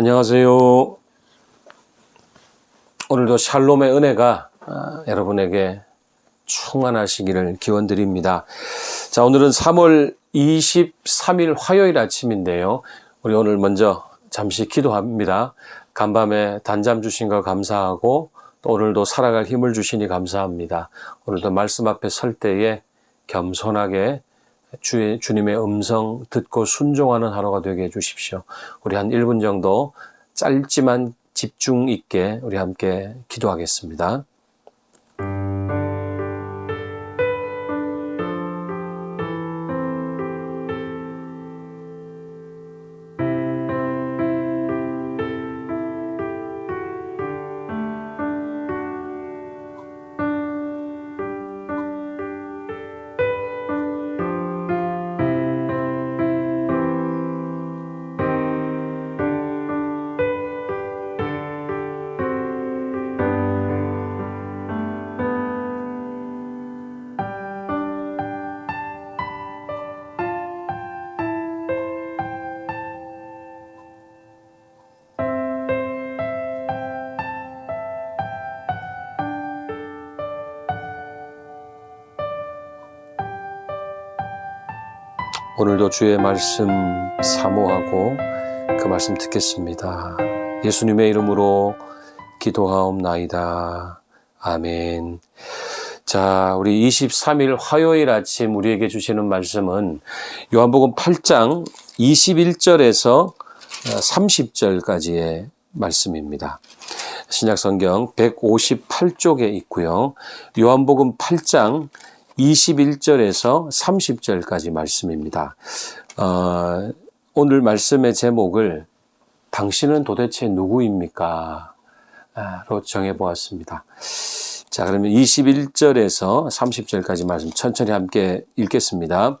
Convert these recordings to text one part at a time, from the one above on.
안녕하세요. 오늘도 샬롬의 은혜가 아, 여러분에게 충만하시기를 기원드립니다. 자, 오늘은 3월 23일 화요일 아침인데요. 우리 오늘 먼저 잠시 기도합니다. 간밤에 단잠 주신 거 감사하고 또 오늘도 살아갈 힘을 주시니 감사합니다. 오늘도 말씀 앞에 설 때에 겸손하게 주, 주님의 음성 듣고 순종하는 하루가 되게 해주십시오. 우리 한 1분 정도 짧지만 집중 있게 우리 함께 기도하겠습니다. 오늘도 주의 말씀 사모하고 그 말씀 듣겠습니다. 예수님의 이름으로 기도하옵나이다. 아멘. 자, 우리 23일 화요일 아침 우리에게 주시는 말씀은 요한복음 8장 21절에서 30절까지의 말씀입니다. 신약성경 158쪽에 있고요. 요한복음 8장 21절에서 30절까지 말씀입니다. 어, 오늘 말씀의 제목을 당신은 도대체 누구입니까? 로 정해보았습니다. 자, 그러면 21절에서 30절까지 말씀 천천히 함께 읽겠습니다.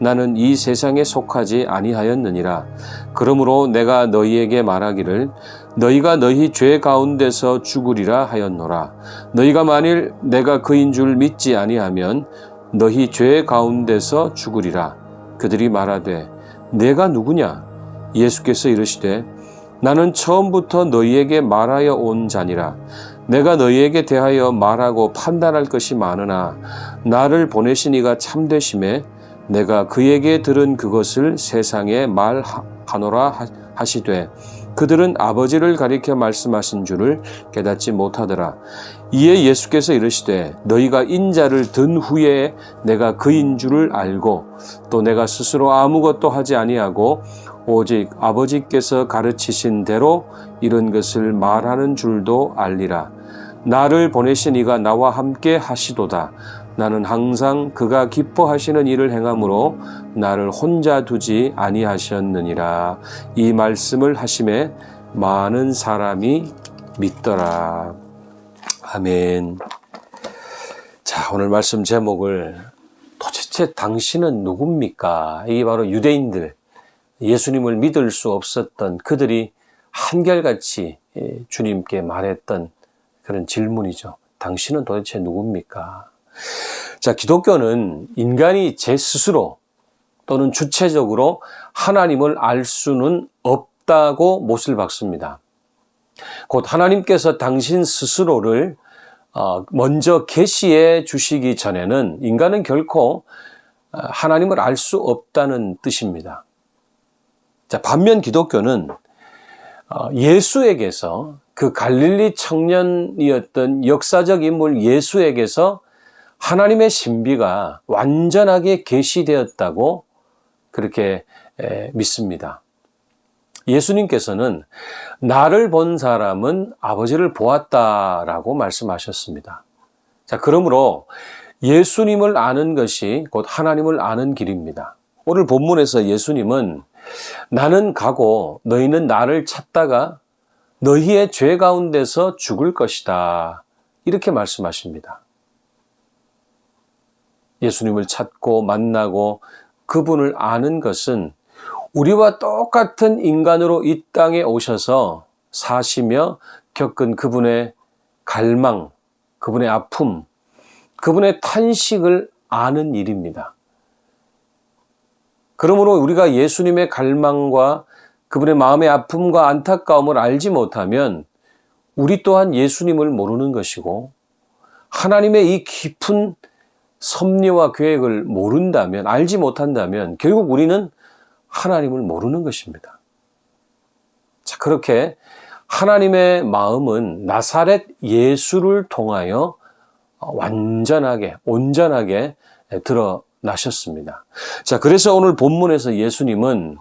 나는 이 세상에 속하지 아니하였느니라 그러므로 내가 너희에게 말하기를 너희가 너희 죄 가운데서 죽으리라 하였노라 너희가 만일 내가 그인 줄 믿지 아니하면 너희 죄 가운데서 죽으리라. 그들이 말하되 내가 누구냐? 예수께서 이르시되 나는 처음부터 너희에게 말하여 온 자니라. 내가 너희에게 대하여 말하고 판단할 것이 많으나 나를 보내신 이가 참되심에 내가 그에게 들은 그것을 세상에 말하노라 하시되 그들은 아버지를 가리켜 말씀하신 줄을 깨닫지 못하더라. 이에 예수께서 이르시되 너희가 인자를 든 후에 내가 그인 줄을 알고 또 내가 스스로 아무것도 하지 아니하고 오직 아버지께서 가르치신 대로 이런 것을 말하는 줄도 알리라. 나를 보내신 이가 나와 함께 하시도다. 나는 항상 그가 기뻐하시는 일을 행함으로 나를 혼자 두지 아니하셨느니라. 이 말씀을 하심에 많은 사람이 믿더라. 아멘. 자, 오늘 말씀 제목을 도대체 당신은 누굽니까? 이게 바로 유대인들, 예수님을 믿을 수 없었던 그들이 한결같이 예, 주님께 말했던 그런 질문이죠. 당신은 도대체 누굽니까? 자, 기독교는 인간이 제 스스로 또는 주체적으로 하나님을 알 수는 없다고 못을 박습니다. 곧 하나님께서 당신 스스로를 어, 먼저 계시해 주시기 전에는 인간은 결코 어, 하나님을 알 수 없다는 뜻입니다. 자, 반면 기독교는 어, 예수에게서 그 갈릴리 청년이었던 역사적 인물 예수에게서 하나님의 신비가 완전하게 계시되었다고 그렇게 믿습니다. 예수님께서는 나를 본 사람은 아버지를 보았다라고 말씀하셨습니다. 자, 그러므로 예수님을 아는 것이 곧 하나님을 아는 길입니다. 오늘 본문에서 예수님은 나는 가고 너희는 나를 찾다가 너희의 죄 가운데서 죽을 것이다. 이렇게 말씀하십니다. 예수님을 찾고 만나고 그분을 아는 것은 우리와 똑같은 인간으로 이 땅에 오셔서 사시며 겪은 그분의 갈망, 그분의 아픔, 그분의 탄식을 아는 일입니다. 그러므로 우리가 예수님의 갈망과 그분의 마음의 아픔과 안타까움을 알지 못하면 우리 또한 예수님을 모르는 것이고 하나님의 이 깊은 섭리와 계획을 모른다면, 알지 못한다면 결국 우리는 하나님을 모르는 것입니다. 자, 그렇게 하나님의 마음은 나사렛 예수를 통하여 완전하게, 온전하게 드러나셨습니다. 자, 그래서 오늘 본문에서 예수님은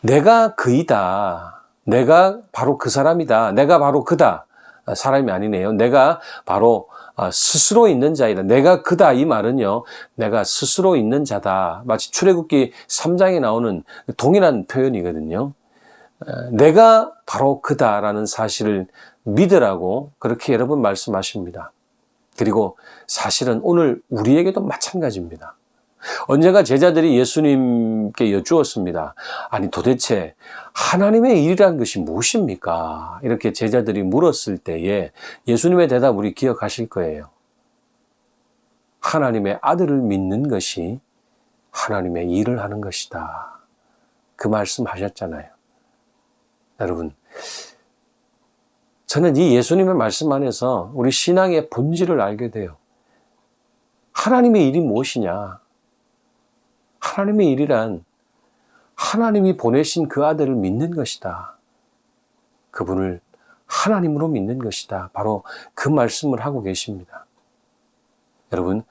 내가 그이다. 내가 바로 그 사람이다. 내가 바로 그다. 사람이 아니네요. 내가 바로 스스로 있는 자이다. 내가 그다. 이 말은요. 내가 스스로 있는 자다. 마치 출애굽기 3장에 나오는 동일한 표현이거든요. 내가 바로 그다라는 사실을 믿으라고 그렇게 여러 번 말씀하십니다. 그리고 사실은 오늘 우리에게도 마찬가지입니다. 언젠가 제자들이 예수님께 여쭈었습니다. 아니 도대체 하나님의 일이라는 것이 무엇입니까? 이렇게 제자들이 물었을 때에 예수님의 대답 우리 기억하실 거예요. 하나님의 아들을 믿는 것이 하나님의 일을 하는 것이다. 그 말씀 하셨잖아요. 여러분, 저는 이 예수님의 말씀 안에서 우리 신앙의 본질을 알게 돼요. 하나님의 일이 무엇이냐? 하나님의 일이란 하나님이 보내신 그 아들을 믿는 것이다. 그분을 하나님으로 믿는 것이다. 바로 그 말씀을 하고 계십니다. 여러분,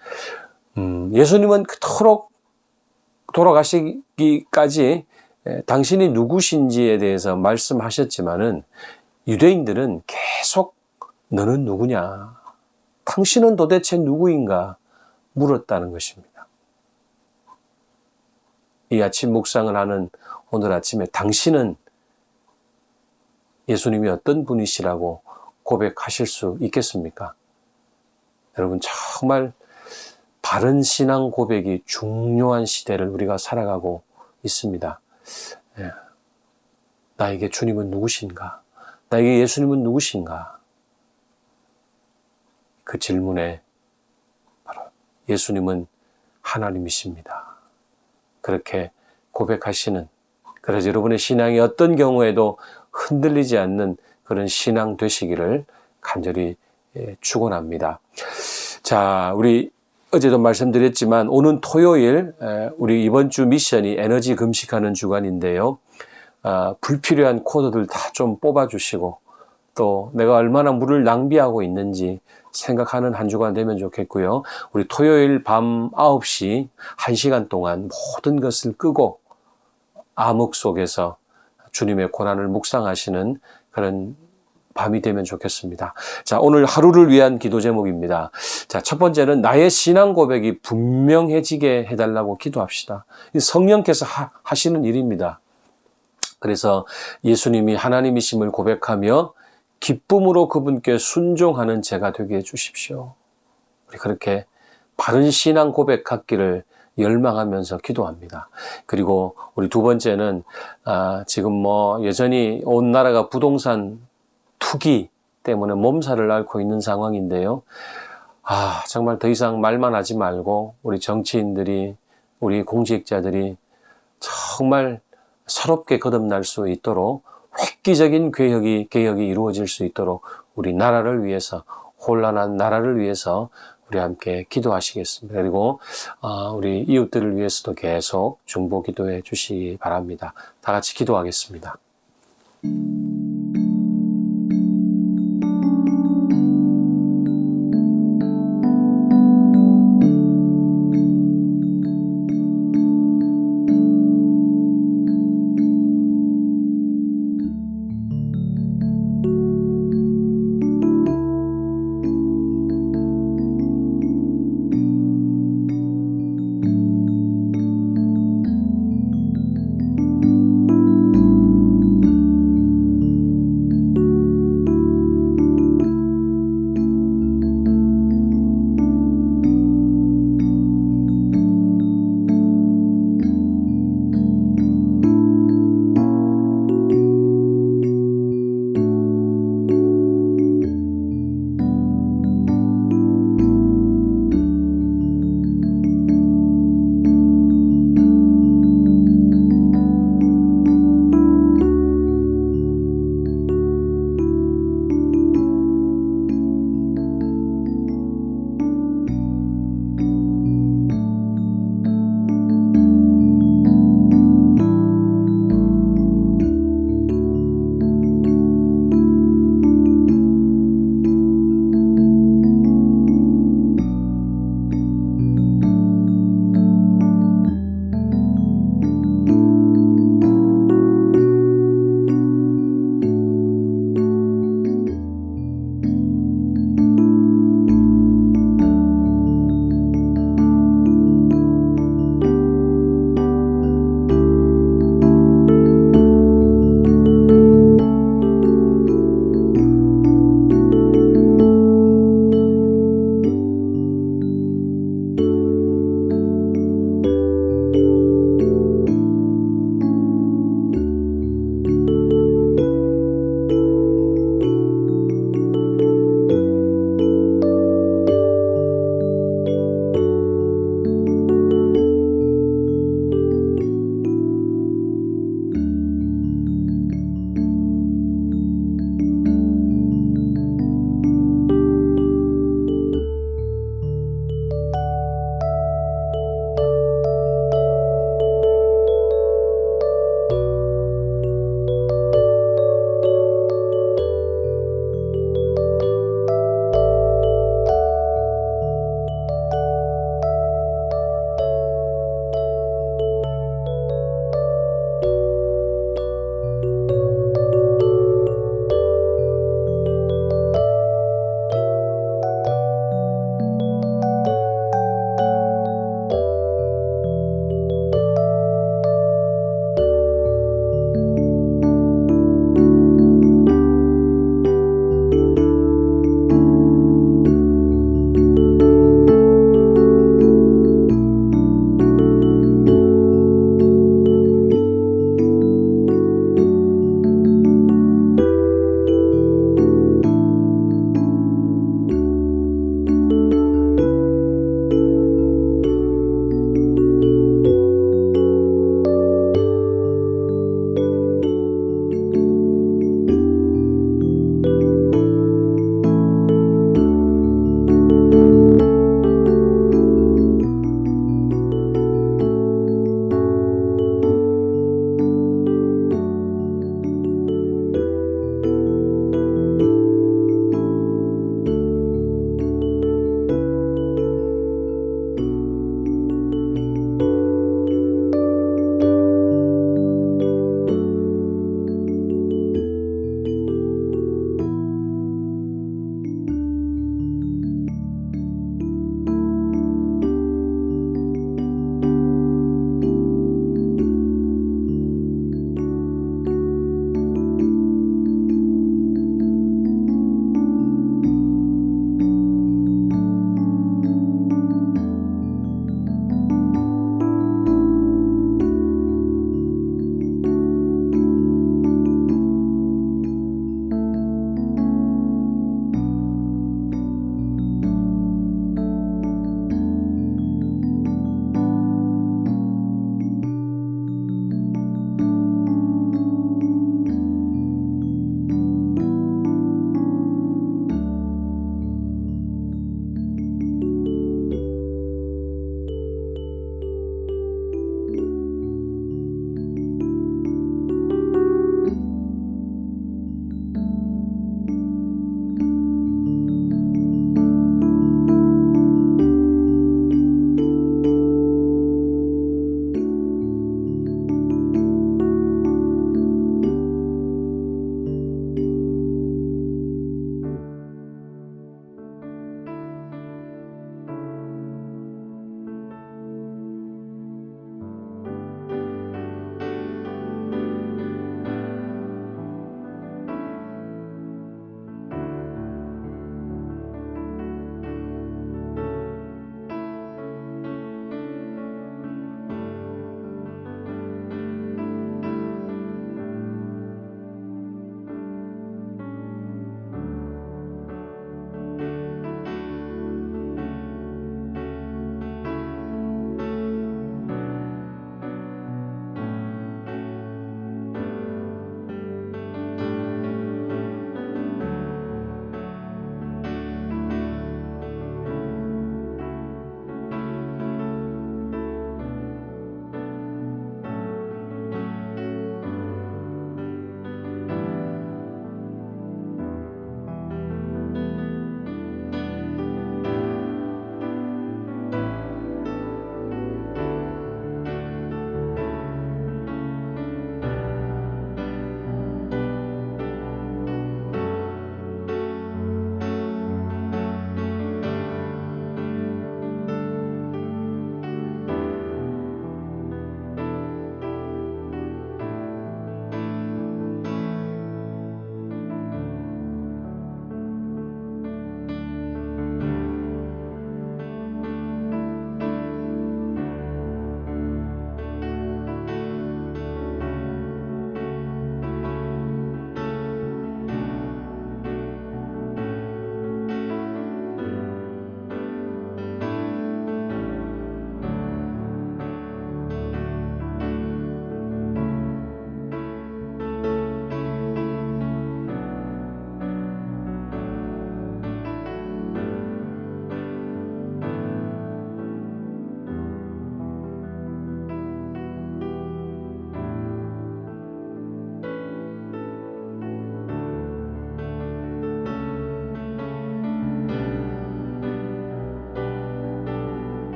음, 예수님은 그토록 돌아가시기까지 당신이 누구신지에 대해서 말씀하셨지만은 유대인들은 계속 너는 누구냐? 당신은 도대체 누구인가? 물었다는 것입니다. 이 아침 묵상을 하는 오늘 아침에 당신은 예수님이 어떤 분이시라고 고백하실 수 있겠습니까? 여러분, 정말 바른 신앙 고백이 중요한 시대를 우리가 살아가고 있습니다. 예. 나에게 주님은 누구신가? 나에게 예수님은 누구신가? 그 질문에 바로 예수님은 하나님이십니다. 그렇게 고백하시는 그래서 여러분의 신앙이 어떤 경우에도 흔들리지 않는 그런 신앙 되시기를 간절히 예, 축원합니다. 자, 우리 어제도 말씀드렸지만 오는 토요일 우리 이번 주 미션이 에너지 금식하는 주간인데요. 아, 불필요한 코드들 다 좀 뽑아주시고 또 내가 얼마나 물을 낭비하고 있는지 생각하는 한 주간 되면 좋겠고요. 우리 토요일 밤 9시 1시간 동안 모든 것을 끄고 암흑 속에서 주님의 고난을 묵상하시는 그런 밤이 되면 좋겠습니다. 자, 오늘 하루를 위한 기도 제목입니다. 자, 첫 번째는 나의 신앙 고백이 분명해지게 해달라고 기도합시다. 성령께서 하, 하시는 일입니다. 그래서 예수님이 하나님이심을 고백하며 기쁨으로 그분께 순종하는 제가 되게 해주십시오. 우리 그렇게 바른 신앙 고백하기를 열망하면서 기도합니다. 그리고 우리 두 번째는 아, 지금 뭐 여전히 온 나라가 부동산 투기 때문에 몸살을 앓고 있는 상황인데요. 아 정말 더 이상 말만 하지 말고 우리 정치인들이 우리 공직자들이 정말 새롭게 거듭날 수 있도록 획기적인 개혁이, 개혁이 이루어질 수 있도록 우리 나라를 위해서, 혼란한 나라를 위해서 우리 함께 기도하시겠습니다. 그리고 어, 우리 이웃들을 위해서도 계속 중보 기도해 주시기 바랍니다. 다 같이 기도하겠습니다.